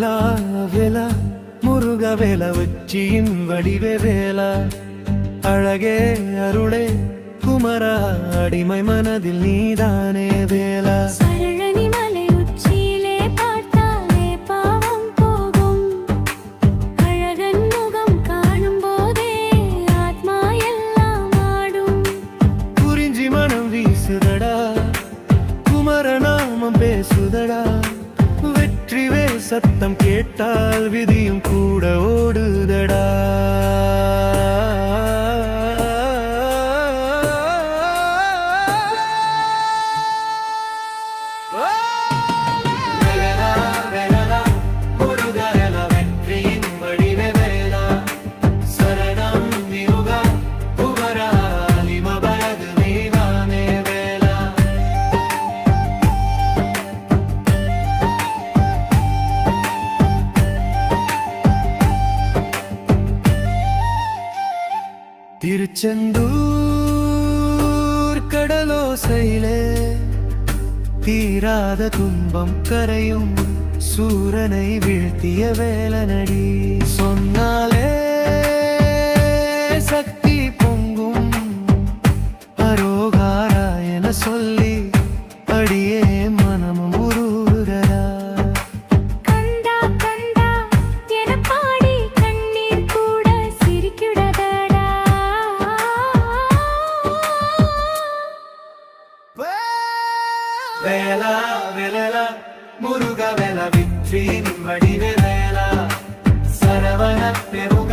வேலா வேலா முருக வேல உச்சியின் வடிவே வேலா. அழகே அருளே குமரா அடிமை மனதில் நீதானே வேலா. சத்தம் கேட்டால் விதியும் கூட ஓடுதடா. திருச்செந்தூர் கடலோசையிலே தீராத துன்பம் கரையும் சூரனை வீழ்த்திய வேலனடி. சொன்னாலே சக்தி பொங்கும் அரோகாரா என சொல்லி முருக வேல விற்றின் வடிவே வேலா சரவண பெருக